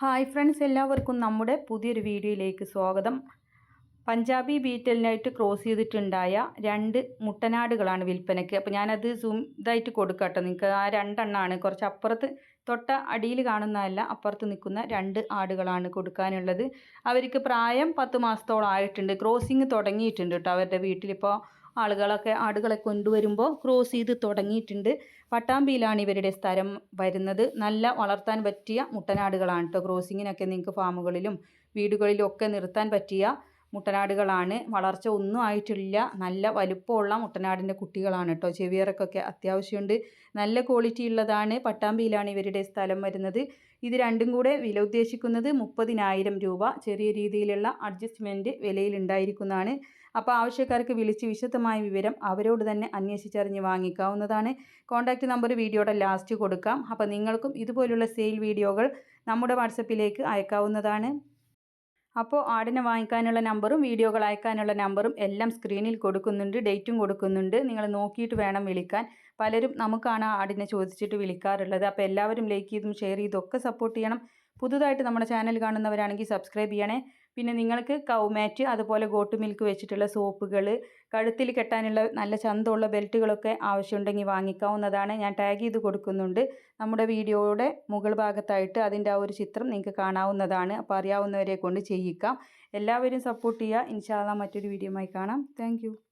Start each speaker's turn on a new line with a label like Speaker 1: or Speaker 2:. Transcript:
Speaker 1: Hi friends എല്ലാവർക്കും നമ്മുടെ പുതിയൊരു വീഡിയോയിലേക്ക് സ്വാഗതം. പഞ്ചാബി ബീറ്റലിനായിട്ട് ക്രോസ് ചെയ്തിട്ടുണ്ടായ രണ്ട് മുട്ടനാടുകളാണ് വിൽപ്പനയ്ക്ക്. അപ്പോൾ ഞാനത് സൂം ഇതായിട്ട് കൊടുക്കട്ടെ നിങ്ങൾക്ക് ആ രണ്ടെണ്ണമാണ് കുറച്ച് അപ്പുറത്ത് തൊട്ട അടിയിൽ കാണുന്നതല്ല അപ്പുറത്ത് നിൽക്കുന്ന രണ്ട് ആടുകളാണ് കൊടുക്കാനുള്ളത്. അവർക്ക് പ്രായം പത്ത് മാസത്തോളം ആയിട്ടുണ്ട്. ക്രോസിങ് തുടങ്ങിയിട്ടുണ്ട് കേട്ടോ അവരുടെ വീട്ടിലിപ്പോൾ ആളുകളൊക്കെ ആടുകളെ കൊണ്ടുവരുമ്പോൾ ക്രോസ് ചെയ്ത് തുടങ്ങിയിട്ടുണ്ട്. പട്ടാമ്പിയിലാണ് ഇവരുടെ സ്ഥലം വരുന്നത്. നല്ല വളർത്താൻ പറ്റിയ മുട്ടനാടുകളാണ് കേട്ടോ ക്രോസിങ്ങിനൊക്കെ നിങ്ങൾക്ക് ഫാമുകളിലും വീടുകളിലും ഒക്കെ നിർത്താൻ പറ്റിയ മുട്ടനാടുകളാണ്. വളർച്ച ഒന്നും ആയിട്ടില്ല. നല്ല വലുപ്പമുള്ള മുട്ടനാടിന്റെ കുട്ടികളാണ് കേട്ടോ. ചെവിയറക്കൊക്കെ അത്യാവശ്യമുണ്ട്. നല്ല ക്വാളിറ്റി ഉള്ളതാണ്. പട്ടാമ്പിയിലാണ് ഇവരുടെ സ്ഥലം വരുന്നത്. ഇത് രണ്ടും കൂടെ വില ഉദ്ദേശിക്കുന്നത് മുപ്പതിനായിരം രൂപ. ചെറിയ രീതിയിലുള്ള അഡ്ജസ്റ്റ്മെന്റ് വിലയിലുണ്ടായിരിക്കുന്നതാണ്. അപ്പോൾ ആവശ്യക്കാർക്ക് വിളിച്ച് വിശദമായ വിവരം അവരോട് തന്നെ അന്വേഷിച്ചറിഞ്ഞ് വാങ്ങിക്കാവുന്നതാണ്. കോൺടാക്റ്റ് നമ്പർ വീഡിയോയുടെ ലാസ്റ്റ് കൊടുക്കാം. അപ്പോൾ നിങ്ങൾക്കും ഇതുപോലുള്ള സെയിൽ വീഡിയോകൾ നമ്മുടെ വാട്സപ്പിലേക്ക് അയക്കാവുന്നതാണ്. അപ്പോൾ ആടിനെ വാങ്ങിക്കാനുള്ള നമ്പറും വീഡിയോകൾ അയക്കാനുള്ള നമ്പറും എല്ലാം സ്ക്രീനിൽ കൊടുക്കുന്നുണ്ട് ഡേറ്റും കൊടുക്കുന്നുണ്ട്. നിങ്ങൾ നോക്കിയിട്ട് വേണം വിളിക്കാൻ. പലരും നമുക്കാണ് ആടിനെ ചോദിച്ചിട്ട് വിളിക്കാറുള്ളത്. അപ്പോൾ എല്ലാവരും ലൈക്ക് ചെയ്തും ഷെയർ ചെയ്തും ഒക്കെ സപ്പോർട്ട് ചെയ്യണം. പുതുതായിട്ട് നമ്മുടെ ചാനൽ കാണുന്നവരാണെങ്കിൽ സബ്സ്ക്രൈബ് ചെയ്യണേ. പിന്നെ നിങ്ങൾക്ക് കൗമാറ്റ് അതുപോലെ ഗോട്ട് മിൽക്ക് വെച്ചിട്ടുള്ള സോപ്പുകൾ കഴുത്തിൽ കെട്ടാനുള്ള നല്ല ചന്തമുള്ള ബെൽറ്റുകളൊക്കെ ആവശ്യമുണ്ടെങ്കിൽ വാങ്ങിക്കാവുന്നതാണ്. ഞാൻ ടാഗ് ചെയ്ത് കൊടുക്കുന്നുണ്ട്. നമ്മുടെ വീഡിയോയുടെ മുകൾ ഭാഗത്തായിട്ട് അതിന്റെ ആ ഒരു ചിത്രം നിങ്ങൾക്ക് കാണാവുന്നതാണ്. അപ്പോൾ അറിയാവുന്നവരെ കൊണ്ട് ചെയ്യിക്കാം. എല്ലാവരും സപ്പോർട്ട് ചെയ്യുക. ഇൻഷാല്ല മറ്റൊരു വീഡിയോയുമായി കാണാം. താങ്ക്